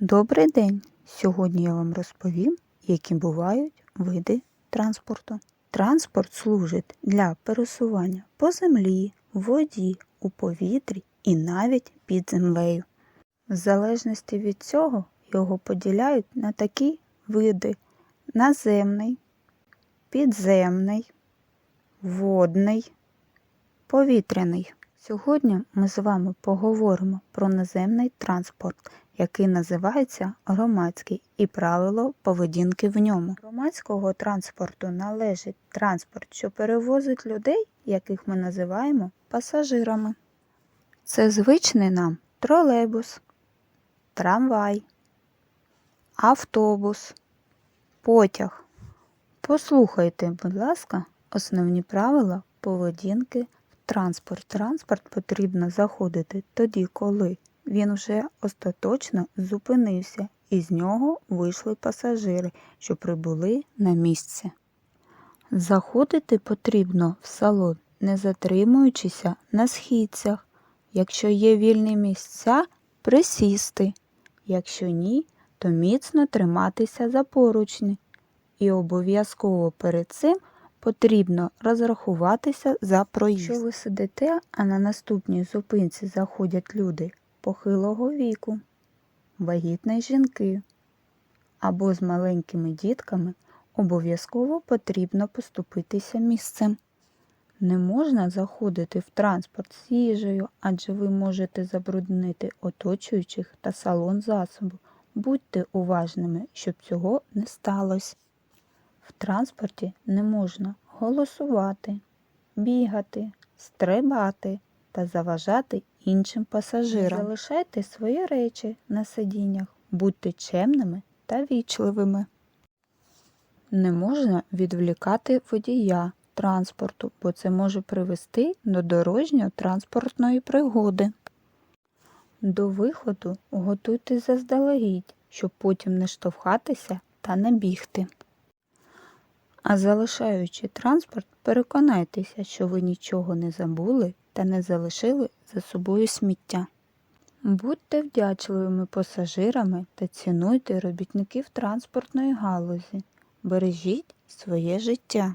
Добрий день! Сьогодні я вам розповім, які бувають види транспорту. Транспорт служить для пересування по землі, воді, у повітрі і навіть під землею. В залежності від цього його поділяють на такі види: наземний, підземний, водний, повітряний. Сьогодні ми з вами поговоримо про наземний транспорт, який називається громадський, і правило поведінки в ньому. Громадського транспорту належить транспорт, що перевозить людей, яких ми називаємо пасажирами. Це звичний нам тролейбус, трамвай, автобус, потяг. Послухайте, будь ласка, основні правила поведінки транспорт. Транспорт потрібно заходити тоді, коли він вже остаточно зупинився і з нього вийшли пасажири, що прибули на місце. Заходити потрібно в салон, не затримуючися на східцях. Якщо є вільні місця, присісти. Якщо ні, то міцно триматися за поручні. І обов'язково перед цим потрібно розрахуватися за проїзд. Якщо ви сидите, а на наступній зупинці заходять люди похилого віку, вагітні жінки або з маленькими дітками, обов'язково потрібно поступитися місцем. Не можна заходити в транспорт з їжею, адже ви можете забруднити оточуючих та салон засобу. Будьте уважними, щоб цього не сталося. В транспорті не можна голосувати, бігати, стрибати та заважати іншим пасажирам. Залишайте свої речі на сидіннях, будьте чемними та вічливими. Не можна відвлікати водія транспорту, бо це може привести до дорожньо-транспортної пригоди. До виходу готуйте заздалегідь, щоб потім не штовхатися та не бігти. А залишаючи транспорт, переконайтеся, що ви нічого не забули та не залишили за собою сміття. Будьте вдячливими пасажирами та цінуйте робітників транспортної галузі. Бережіть своє життя.